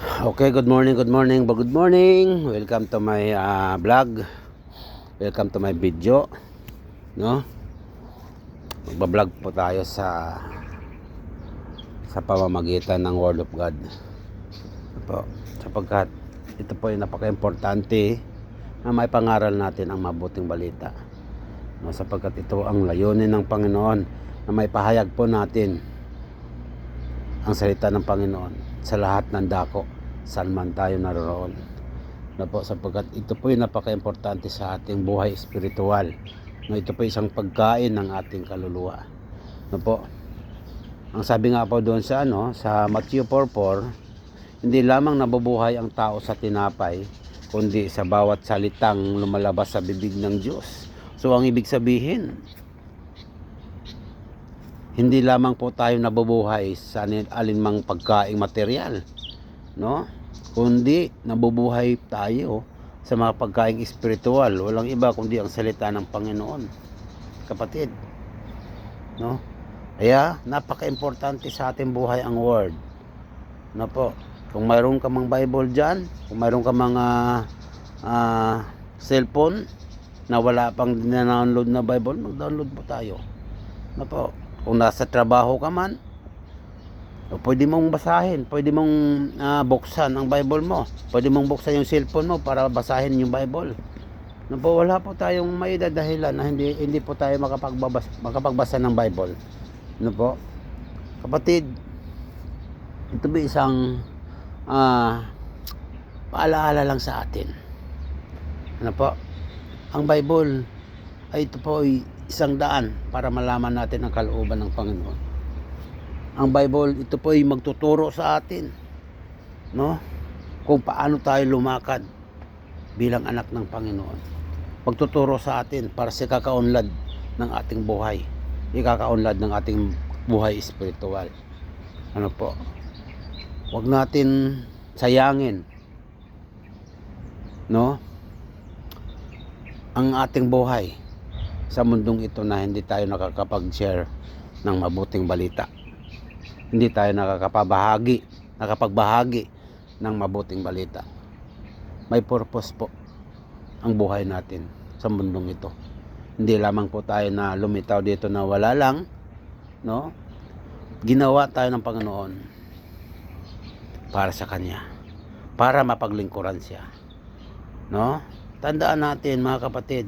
Okay, good morning, good morning, good morning. Welcome to my ah, vlog. Welcome to my video. No? Magba-vlog po tayo sa sa pamamagitan ng Word of God. Po, sapagkat ito po yung napaka-importante na may pangaral natin ang mabuting balita. No, sapagkat ito ang layunin ng Panginoon na may pahayag po natin ang salita ng Panginoon sa lahat ng dako saan man tayo naroon. Na po, sapagkat ito po yung napaka-importante sa ating buhay espiritual. No, ito po isang pagkain ng ating kaluluwa. No po, ang sabi nga po doon sa ano, sa Matthew 4:4, hindi lamang nabubuhay ang tao sa tinapay, kundi sa bawat salitang lumalabas sa bibig ng Diyos. So ang ibig sabihin, hindi lamang po tayo nabubuhay sa alinmang pagkaing material, no? Kundi nabubuhay tayo sa mga pagkaing espiritual. Walang iba kundi ang salita ng Panginoon. Kapatid, no? Kaya napaka-importante sa ating buhay ang word. No po. Kung mayroon ka mang Bible diyan, kung mayroon ka mga ah, cellphone na wala pang download na Bible, mag-download po tayo. No po. Kung nasa trabaho ka man, o pwede mong basahin, pwede mong ah, buksan ang Bible mo. Pwede mong buksan yung cellphone mo para basahin yung Bible. No po, wala po tayong may dahilan na hindi hindi po tayo makapagbabas, makapagbasa ng Bible. No po? Kapatid, ito ba isang ah, paalaala lang sa atin. Ano po? Ang Bible ay ito po ay isang daan para malaman natin ang kalooban ng Panginoon. Ang Bible, ito po ay magtuturo sa atin, no? Kung paano tayo lumakad bilang anak ng Panginoon. Magtuturo sa atin para sa kakaunlad ng ating buhay. Ikakaunlad ng ating buhay espiritual. Ano po? Huwag natin sayangin, no? Ang ating buhay sa mundong ito na hindi tayo nakakapag-share ng mabuting balita hindi tayo nakakapabahagi, nakapagbahagi ng mabuting balita. May purpose po ang buhay natin sa mundong ito. Hindi lamang po tayo na lumitaw dito na wala lang, no? Ginawa tayo ng Panginoon para sa Kanya. Para mapaglingkuran siya. No? Tandaan natin mga kapatid,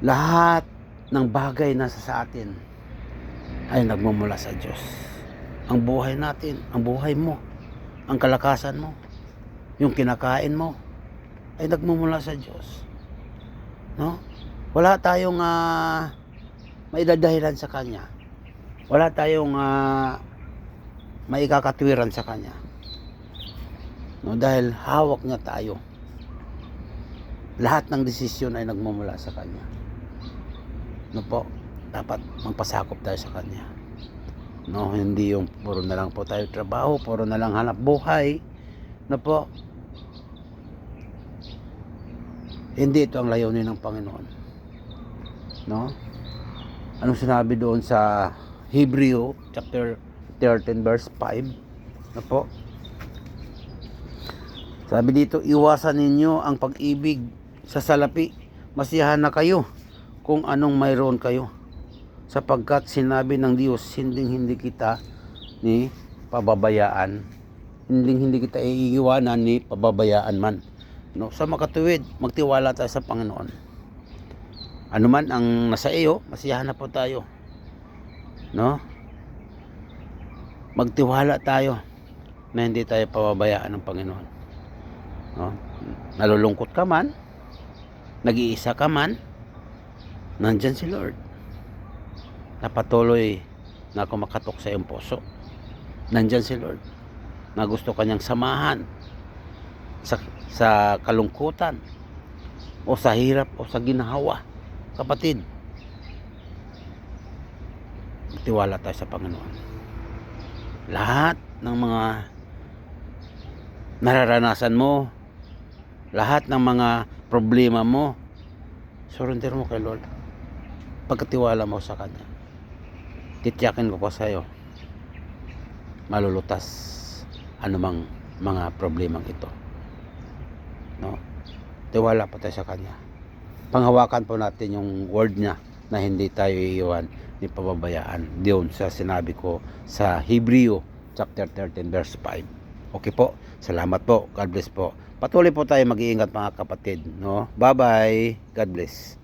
lahat ng bagay na sa atin ay nagmumula sa Diyos. Ang buhay natin, ang buhay mo, ang kalakasan mo, yung kinakain mo, ay nagmumula sa Diyos. No? Wala tayong uh, maidadahilan sa Kanya. Wala tayong uh, maikakatwiran sa Kanya. No? Dahil hawak niya tayo. Lahat ng desisyon ay nagmumula sa Kanya no po, dapat magpasakop tayo sa kanya. No, hindi yung puro na lang po tayo trabaho, puro na lang hanap buhay. No po. Hindi ito ang layunin ng Panginoon. No? Anong sinabi doon sa Hebreo chapter 13 verse 5? No po. Sabi dito, iwasan ninyo ang pag-ibig sa salapi. Masiyahan na kayo kung anong mayroon kayo. Sapagkat sinabi ng Diyos hindi hindi kita ni pababayaan. Hindi hindi kita iiwanan ni pababayaan man. No sa makatuwid magtiwala tayo sa Panginoon. Ano man ang nasa iyo masiyahan na po tayo. No? Magtiwala tayo na hindi tayo pababayaan ng Panginoon. No? Nalulungkot ka man nag-iisa ka man nandyan si Lord. Na patuloy na kumakatok sa iyong puso. Nandyan si Lord na gusto kanyang samahan sa, sa kalungkutan o sa hirap o sa ginahawa. Kapatid tiwala tayo sa Panginoon. Lahat ng mga nararanasan mo lahat ng mga problema mo surrender mo kay Lord pagkatiwala mo sa Kanya. Titiyakin ko po sa iyo malulutas anumang mga problemang ito. No? Tiwala pa tayo sa Kanya. Panghawakan po natin yung word niya na hindi tayo iiwan ni pababayaan. Diyon sa sinabi ko sa Hebreo chapter 13 verse 5. Okay po. Salamat po. God bless po. Patuloy po tayo mag-iingat mga kapatid, no? Bye-bye. God bless.